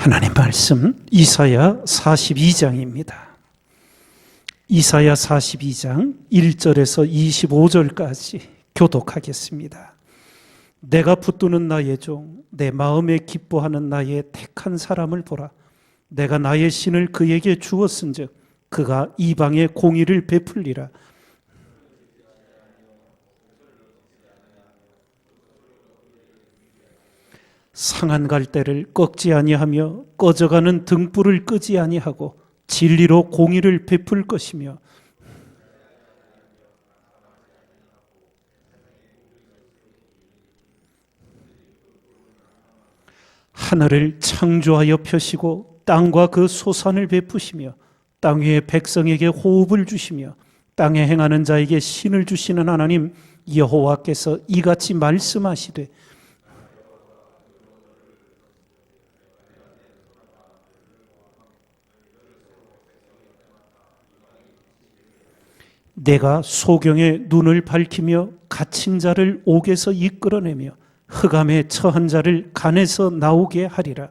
하나님 말씀 이사야 42장입니다. 이사야 42장 1절에서 25절까지 교독하겠습니다. 내가 붙드는 나의 종, 내 마음에 기뻐하는 나의 택한 사람을 보라. 내가 나의 신을 그에게 주었은즉 그가 이방의 공의를 베풀리라. 상한 갈대를 꺾지 아니하며 꺼져가는 등불을 끄지 아니하고 진리로 공의를 베풀 것이며 하늘을 창조하여 펴시고 땅과 그 소산을 베푸시며 땅 위의 백성에게 호흡을 주시며 땅에 행하는 자에게 신을 주시는 하나님 여호와께서 이같이 말씀하시되 내가 소경의 눈을 밝히며 갇힌 자를 옥에서 이끌어내며 흑암에 처한 자를 간에서 나오게 하리라.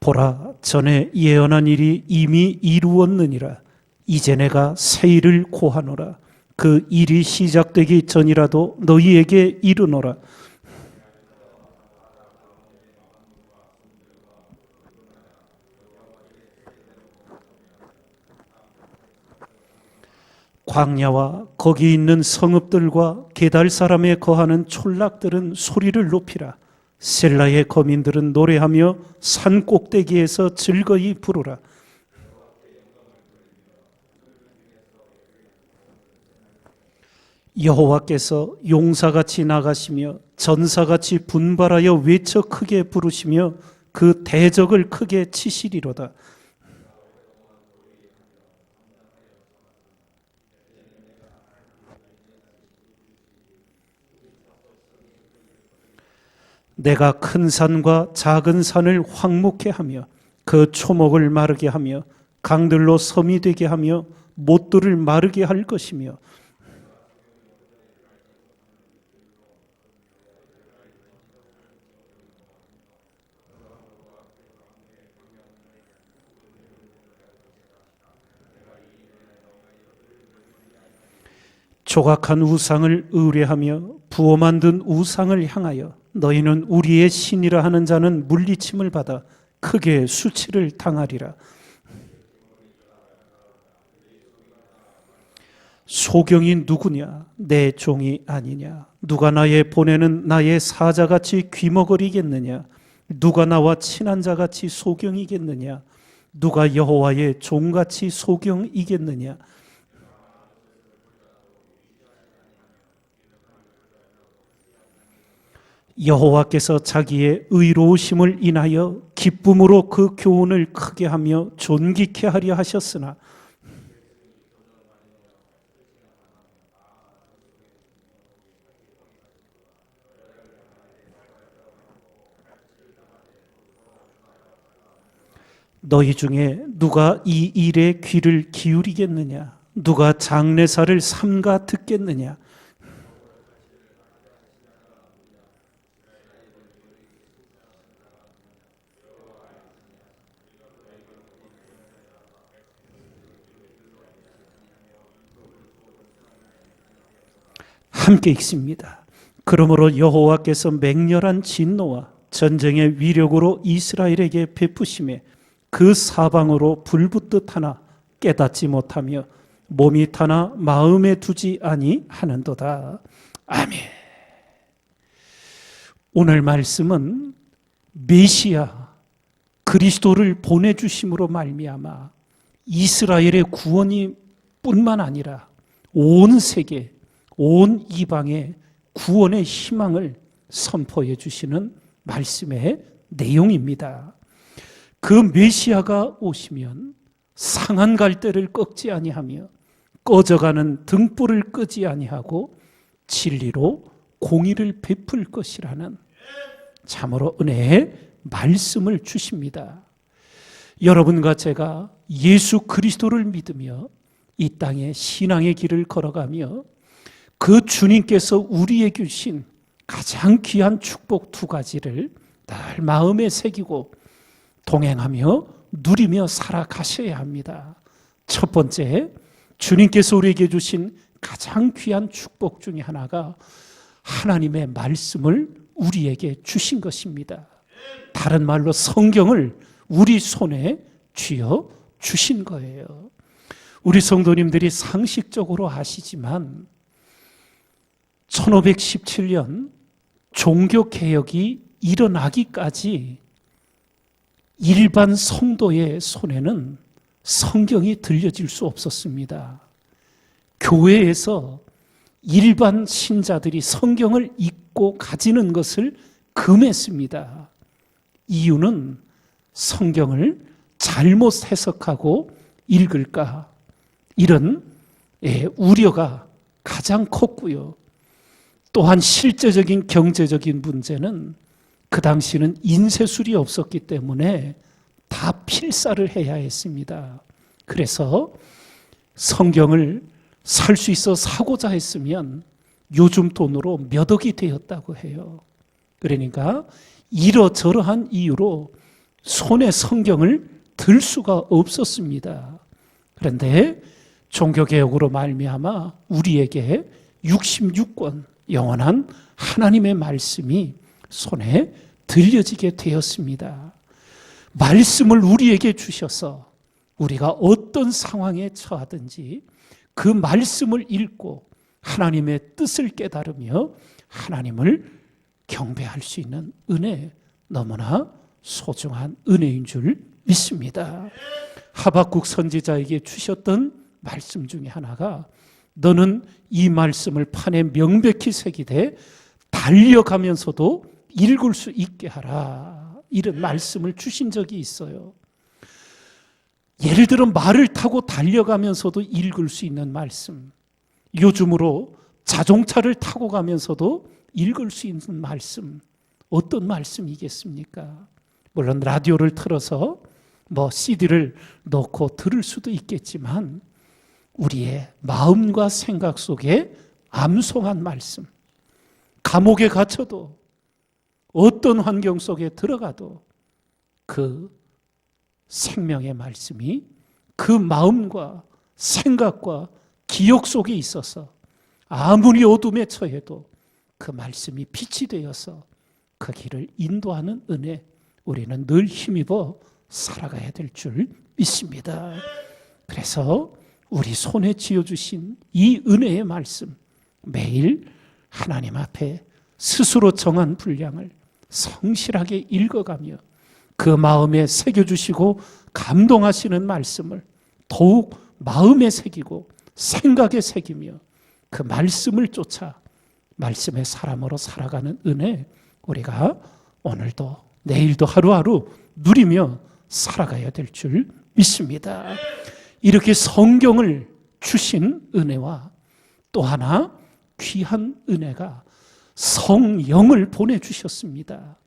보라, 전에 예언한 일이 이미 이루었느니라. 이제 내가 새 일을 고하노라. 그 일이 시작되기 전이라도 너희에게 이르노라. 광야와 거기 있는 성읍들과 게달 사람에 거하는 촌락들은 소리를 높이라. 셀라의 거민들은 노래하며 산 꼭대기에서 즐거이 부르라. 여호와께서 용사같이 나가시며 전사같이 분발하여 외쳐 크게 부르시며 그 대적을 크게 치시리로다. 내가 큰 산과 작은 산을 황무케 하며 그 초목을 마르게 하며 강들로 섬이 되게 하며 못들을 마르게 할 것이며 조각한 우상을 의뢰하며 부어 만든 우상을 향하여 너희는 우리의 신이라 하는 자는 물리침을 받아 크게 수치를 당하리라. 소경이 누구냐? 내 종이 아니냐? 누가 나의 보내는 나의 사자같이 귀머거리겠느냐? 누가 나와 친한 자같이 소경이겠느냐? 누가 여호와의 종같이 소경이겠느냐? 여호와께서 자기의 의로우심을 인하여 기쁨으로 그 교훈을 크게 하며 존귀케 하려 하셨으나 너희 중에 누가 이 일에 귀를 기울이겠느냐? 누가 장례사를 삼가 듣겠느냐? 함께 읽습니다. 그러므로 여호와께서 맹렬한 진노와 전쟁의 위력으로 이스라엘에게 베푸심에 그 사방으로 불붙듯 하나 깨닫지 못하며 몸이 타나 마음에 두지 아니하는도다. 아멘. 오늘 말씀은 메시아 그리스도를 보내 주심으로 말미암아 이스라엘의 구원이 뿐만 아니라 온 세계 온 이방의 구원의 희망을 선포해 주시는 말씀의 내용입니다. 그 메시아가 오시면 상한 갈대를 꺾지 아니하며 꺼져가는 등불을 끄지 아니하고 진리로 공의를 베풀 것이라는 참으로 은혜의 말씀을 주십니다. 여러분과 제가 예수 그리스도를 믿으며 이 땅에 신앙의 길을 걸어가며 그 주님께서 우리에게 주신 가장 귀한 축복 두 가지를 늘 마음에 새기고 동행하며 누리며 살아가셔야 합니다. 첫 번째, 주님께서 우리에게 주신 가장 귀한 축복 중에 하나가 하나님의 말씀을 우리에게 주신 것입니다. 다른 말로 성경을 우리 손에 쥐어 주신 거예요. 우리 성도님들이 상식적으로 아시지만 1517년 종교 개혁이 일어나기까지 일반 성도의 손에는 성경이 들려질 수 없었습니다. 교회에서 일반 신자들이 성경을 읽고 가지는 것을 금했습니다. 이유는 성경을 잘못 해석하고 읽을까 이런 예, 우려가 가장 컸고요. 또한 실제적인 경제적인 문제는 그 당시는 인쇄술이 없었기 때문에 다 필사를 해야 했습니다. 그래서 성경을 살 수 있어 사고자 했으면 요즘 돈으로 몇 억이 되었다고 해요. 그러니까 이러저러한 이유로 손에 성경을 들 수가 없었습니다. 그런데 종교개혁으로 말미암아 우리에게 66권 영원한 하나님의 말씀이 손에 들려지게 되었습니다. 말씀을 우리에게 주셔서 우리가 어떤 상황에 처하든지 그 말씀을 읽고 하나님의 뜻을 깨달으며 하나님을 경배할 수 있는 은혜 너무나 소중한 은혜인 줄 믿습니다. 하박국 선지자에게 주셨던 말씀 중에 하나가 너는 이 말씀을 판에 명백히 새기되 달려가면서도 읽을 수 있게 하라. 이런 말씀을 주신 적이 있어요. 예를 들어 말을 타고 달려가면서도 읽을 수 있는 말씀. 요즘으로 자동차를 타고 가면서도 읽을 수 있는 말씀. 어떤 말씀이겠습니까? 물론 라디오를 틀어서 뭐 CD를 넣고 들을 수도 있겠지만 우리의 마음과 생각 속에 암송한 말씀. 감옥에 갇혀도 어떤 환경 속에 들어가도 그 생명의 말씀이 그 마음과 생각과 기억 속에 있어서 아무리 어둠에 처해도 그 말씀이 빛이 되어서 그 길을 인도하는 은혜 우리는 늘 힘입어 살아가야 될 줄 믿습니다. 그래서 우리 손에 쥐어주신 이 은혜의 말씀 매일 하나님 앞에 스스로 정한 분량을 성실하게 읽어가며 그 마음에 새겨주시고 감동하시는 말씀을 더욱 마음에 새기고 생각에 새기며 그 말씀을 쫓아 말씀의 사람으로 살아가는 은혜 우리가 오늘도 내일도 하루하루 누리며 살아가야 될 줄 믿습니다. 이렇게 성경을 주신 은혜와 또 하나 귀한 은혜가 성령을 보내주셨습니다.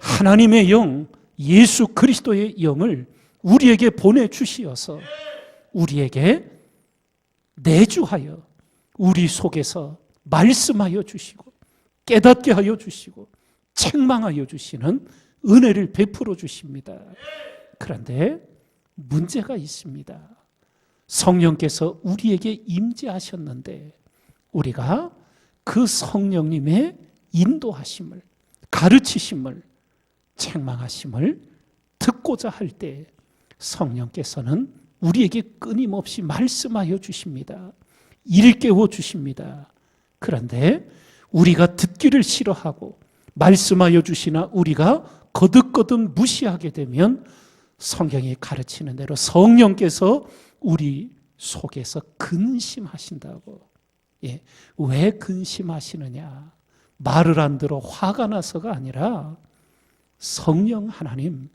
하나님의 영, 예수 그리스도의 영을 우리에게 보내주시어서 우리에게 내주하여 우리 속에서 말씀하여 주시고 깨닫게 하여 주시고 책망하여 주시는 은혜를 베풀어 주십니다. 그런데 문제가 있습니다. 성령께서 우리에게 임재하셨는데 우리가 그 성령님의 인도하심을 가르치심을 책망하심을 듣고자 할 때 성령께서는 우리에게 끊임없이 말씀하여 주십니다. 일깨워 주십니다. 그런데 우리가 듣기를 싫어하고 말씀하여 주시나 우리가 거듭거듭 무시하게 되면 성경이 가르치는 대로 성령께서 우리 속에서 근심하신다고. 예. 왜 근심하시느냐? 말을 안 들어 화가 나서가 아니라 성령 하나님,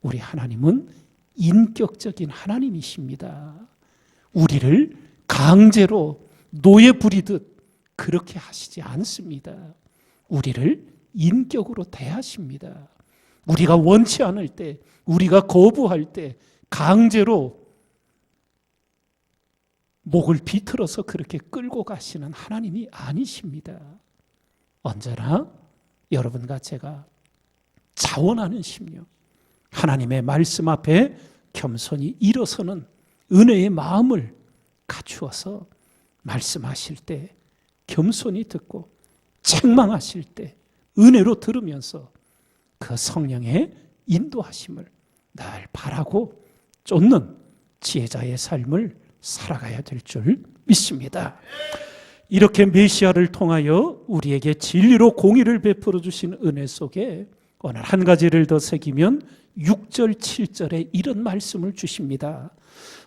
우리 하나님은 인격적인 하나님이십니다. 우리를 강제로 노예 부리듯 그렇게 하시지 않습니다. 우리를 인격으로 대하십니다. 우리가 원치 않을 때, 우리가 거부할 때, 강제로 목을 비틀어서 그렇게 끌고 가시는 하나님이 아니십니다. 언제나 여러분과 제가 자원하는 심령, 하나님의 말씀 앞에 겸손히 일어서는 은혜의 마음을 갖추어서 말씀하실 때 겸손히 듣고 책망하실 때 은혜로 들으면서 그 성령의 인도하심을 늘 바라고 쫓는 지혜자의 삶을 살아가야 될 줄 믿습니다. 이렇게 메시아를 통하여 우리에게 진리로 공의를 베풀어 주신 은혜 속에 오늘 한 가지를 더 새기면 6절, 7절에 이런 말씀을 주십니다.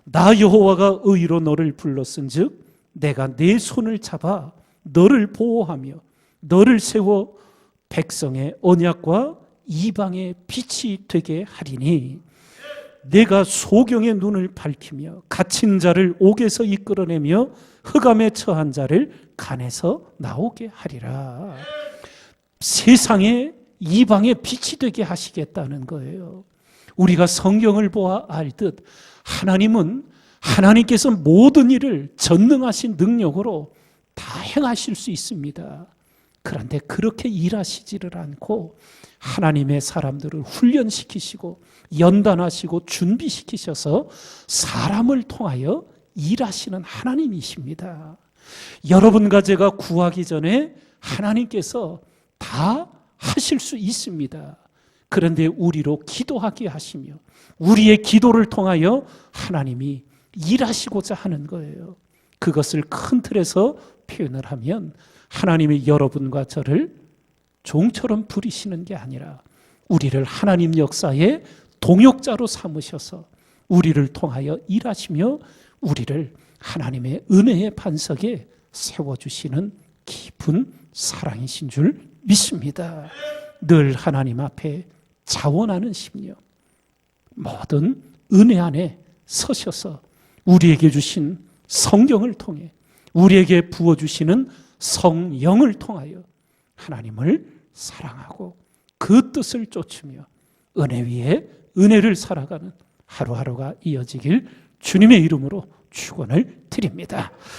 나 여호와가 의로 너를 불렀은즉 내가 내 손을 잡아 너를 보호하며 너를 세워 백성의 언약과 이방의 빛이 되게 하리니 내가 소경의 눈을 밝히며 갇힌 자를 옥에서 이끌어내며 흑암에 처한 자를 간에서 나오게 하리라. 세상에 이방의 빛이 되게 하시겠다는 거예요. 우리가 성경을 보아 알듯 하나님은 하나님께서 모든 일을 전능하신 능력으로 다 행하실 수 있습니다. 그런데 그렇게 일하시지를 않고 하나님의 사람들을 훈련시키시고 연단하시고 준비시키셔서 사람을 통하여 일하시는 하나님이십니다. 여러분과 제가 구하기 전에 하나님께서 다 하실 수 있습니다. 그런데 우리로 기도하게 하시며 우리의 기도를 통하여 하나님이 일하시고자 하는 거예요. 그것을 큰 틀에서 표현을 하면 하나님이 여러분과 저를 종처럼 부리시는 게 아니라 우리를 하나님 역사의 동역자로 삼으셔서 우리를 통하여 일하시며 우리를 하나님의 은혜의 반석에 세워주시는 깊은 사랑이신 줄 믿습니다. 늘 하나님 앞에 자원하는 심령, 모든 은혜 안에 서셔서 우리에게 주신 성경을 통해 우리에게 부어주시는 성령을 통하여 하나님을 사랑하고 그 뜻을 쫓으며 은혜 위에 은혜를 살아가는 하루하루가 이어지길 주님의 이름으로 축원을 드립니다.